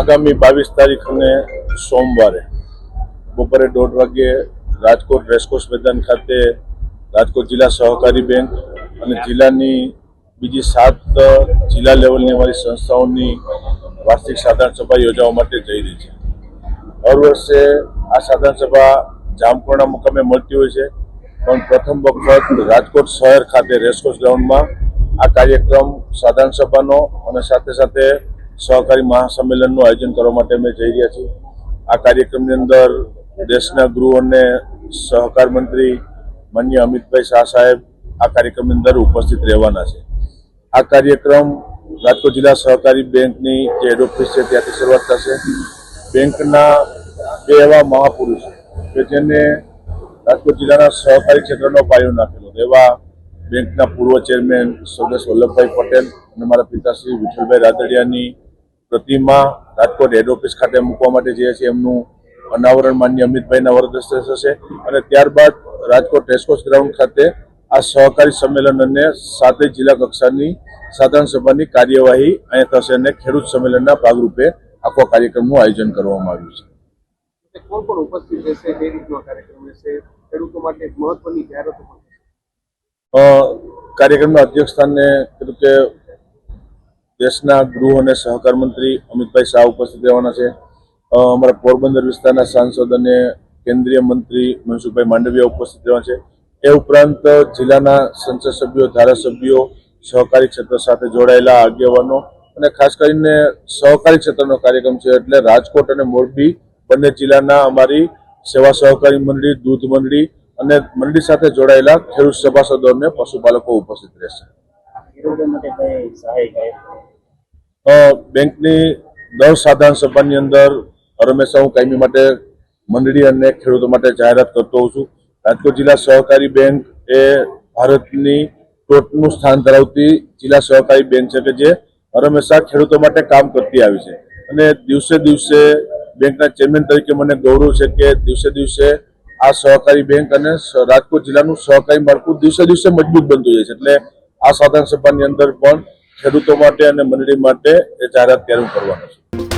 આગામી બાવીસ તારીખ અને સોમવારે બપોરે દોઢ વાગ્યે રાજકોટ રેસકોર્સ મેદાન ખાતે રાજકોટ જિલ્લા સહકારી બેંક અને જિલ્લાની બીજી સાત જિલ્લા લેવલની અમારી સંસ્થાઓની વાર્ષિક સાધારણ સભા યોજવા માટે જઈ રહી છે. દર વર્ષે આ સાધારણ સભા જામપુરના મુકામે મળતી હોય છે, પણ પ્રથમ વખત રાજકોટ શહેર ખાતે રેસકોર્સ ગ્રાઉન્ડમાં આ કાર્યક્રમ સાધારણ સભાનો અને સાથે સાથે સહકારી મહાસંમેલનનું આયોજન કરવા માટે અમે જઈ રહ્યા છીએ. આ કાર્યક્રમની અંદર દેશના ગૃહ અને સહકાર મંત્રી માન્ય અમિતભાઈ શાહ સાહેબ આ કાર્યક્રમની અંદર ઉપસ્થિત રહેવાના છે. આ કાર્યક્રમ રાજકોટ જિલ્લા સહકારી બેંકની જે હેડ ઓફિસ છે ત્યાંથી શરૂઆત થશે. બેંકના બે એવા મહાપુરુષ કે જેને રાજકોટ જિલ્લાના સહકારી ક્ષેત્રનો પાયો નાખેલો એવા બેંકના પૂર્વ ચેરમેન સ્વર્ગસ્થ વલ્લભભાઈ પટેલ અને મારા પિતાશ્રી વિઠ્ઠલભાઈ રાદડિયાની પ્રતિમા રાજકોટ હેડ ઓફિસ ખાતે મૂકવા માટે જે છે એમનું અનાવરણ માન્ય અમિતભાઈના વરદસ્તે થશે. અને ત્યારબાદ રાજકોટ રેસકોર્સ ગ્રાઉન્ડ ખાતે આ સહકારી સંમેલન અને સાતે જિલ્લા કક્ષાની સાધારણ સભાની કાર્યવાહી અહીંયા થશે અને ખેડૂત સંમેલનના ભાગરૂપે આખો કાર્યક્રમનું આયોજન કરવામાં આવ્યું છે. કોણ કોણ ઉપસ્થિત રહેશે રીતનો કાર્યક્રમ રહેશે? ખેડૂતો માટે મહત્વની જાહેરાતો પણ કાર્યક્રમના અધ્યક્ષ સ્થાને કે દેશના ગૃહ અને સહકાર મંત્રી અમિતભાઈ શાહ ઉપસ્થિત રહેવાના છે. અમારા પોરબંદર વિસ્તારના સાંસદ અને કેન્દ્રીય મંત્રી મનસુખભાઈ માંડવિયા ઉપસ્થિત રહેવાના છે. એ ઉપરાંત જિલ્લાના સંસદ સભ્યો, ધારાસભ્યો, સહકારી ક્ષેત્ર સાથે જોડાયેલા આગેવાનો અને ખાસ કરીને સહકારી ક્ષેત્રનો કાર્યક્રમ છે એટલે રાજકોટ અને મોરબી બંને જિલ્લાના અમારી સેવા સહકારી મંડળી, દૂધ મંડળી અને મંડળી સાથે જોડાયેલા ખેડૂત સભાસદો અને પશુપાલકો ઉપસ્થિત રહેશે. બેંકની દર સાધારણ સભાની અંદર હંમેશા હું કાયમી માટે મંડળી અને ખેડૂતો માટે જાહેરાત કરતો હોઉં છું. રાજકોટ જિલ્લા સહકારી બેંક એ ભારતની ટોચનું સ્થાન ધરાવતી જિલ્લા સહકારી બેંક છે કે જે હંમેશા ખેડૂતો માટે કામ કરતી આવી છે. અને દિવસે દિવસે બેંકના ચેરમેન તરીકે મને ગૌરવ છે કે દિવસે દિવસે આ સહકારી બેંક અને રાજકોટ જિલ્લાનું સહકારી માળખું દિવસે દિવસે મજબૂત બનતું જાય છે. એટલે આ સાધારણ સભાની અંદર પણ ખેડૂતો માટે અને મંડળી માટે એ જાહેરાત ક્યારે કરવાનો છું.